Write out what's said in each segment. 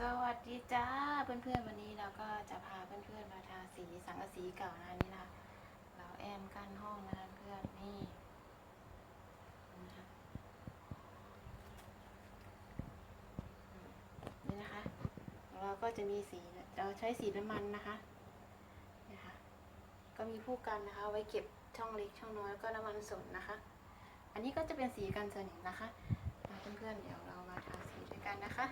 สวัสดีจ้าเพื่อนๆวันนี้เราก็จะพาเพื่อนๆมาทาสีสังกะสีเก่านะนี่นะคะเราแอมกั้นห้องนะเพื่อนนี่นะคะนี่นะคะ เราก็จะมีสีเราใช้สีน้ำมันนะคะนี่ค่ะก็มีผู้กันนะคะ ไว้เก็บช่องเล็กช่องน้อยแล้วก็น้ำมันสนนะคะ อันนี้ก็จะเป็นสีกันสนิมนะคะเพื่อนๆเดี๋ยวเรามาทาสีด้วยกันนะคะ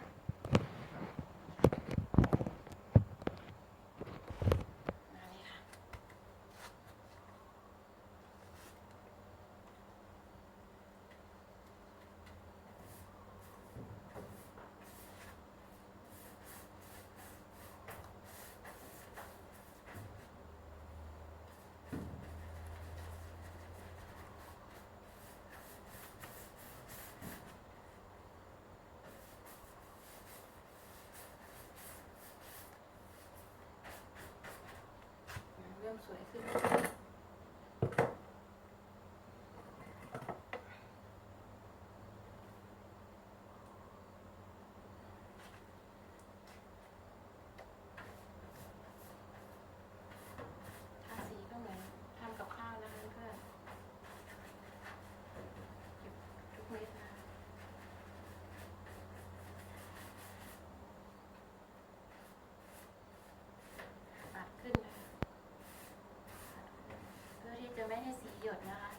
ริ่มสวยขึ้น ประโยชน์นะคะ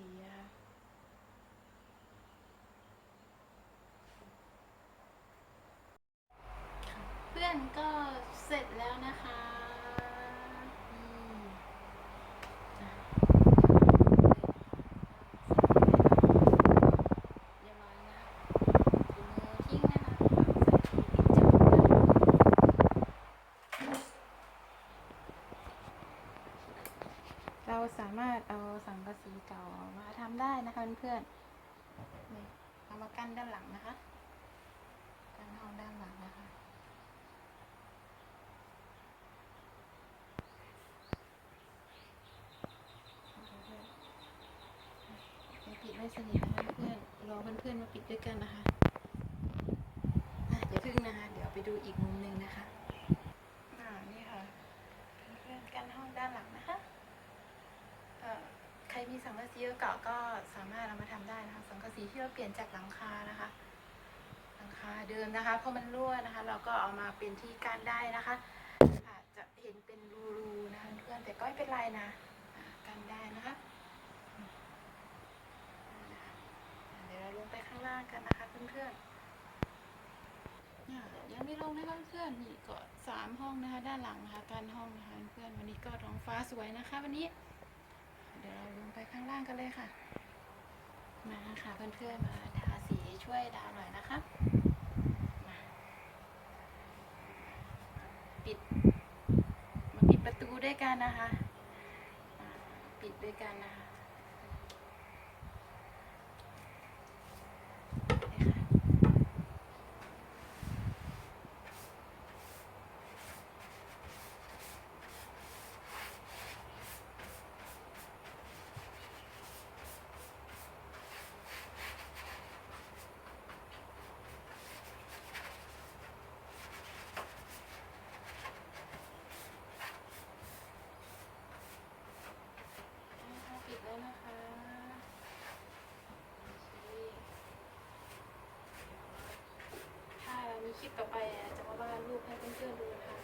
ചെയ്യാം นี่เอามากั้นด้านหลังนะคะกั้นห้องด้านหลังนะคะ ยังปิดไม่สนิทนะคะเพื่อนรอเพื่อนๆมาปิดด้วยกันนะคะอะเดี๋ยวพึ่งนะคะ เดี๋ยวไปดูอีกมุมหนึ่งนะคะอ่านี่ค่ะเพื่อนๆกันห้องด้านหลังนะคะเอ่อใครมีสังกะสีเก่าก็สามารถเอามาทำได้นะคะ สีที่เราเปลี่ยนจากหลังคานะคะ หลังคาเดิมนะคะเพราะมันรั่วนะคะ เราก็เอามาเป็นที่กั้นได้นะคะจะเห็นเป็นรูๆนะคะเพื่อนแต่ก็ไม่เป็นไรนะกันได้นะคะเดี๋ยวเราลงไปข้างล่างกันนะคะเพื่อนๆยังไม่ลงนะคะเพื่อนนี่ก็สามห้องนะคะ ด้านหลังนะคะการห้องนะคะเพื่อนวันนี้ก็ท้องฟ้าสวยนะคะ วันนี้ เดี๋ยวเราลงไปข้างล่างกันเลยค่ะ มาค่ะเพื่อนๆมาทาสีช่วยดาวหน่อยนะคะมาปิดมาปิดประตูด้วยกันนะคะปิดด้วยกันนะคะ เลยค่ะนะคะปิดแล้วนะคะโอเค ถ้ามีคลิปต่อไปอะจะมาวาดรูปให้ เพื่อนดูนะคะ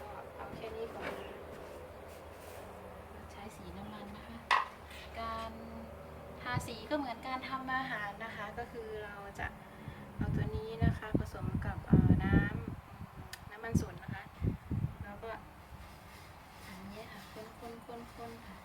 ก็เอาแค่นี้ก่อนใช้สีน้ำมันนะคะ การทาสีก็เหมือนการทำอาหารนะคะ ก็คือเราจะเอาตัวนี้นะคะ ผสมกับน้ำน้ำมันสนนะคะ แล้วก็อันนี้ค่ะคนคนคนคนค่ะ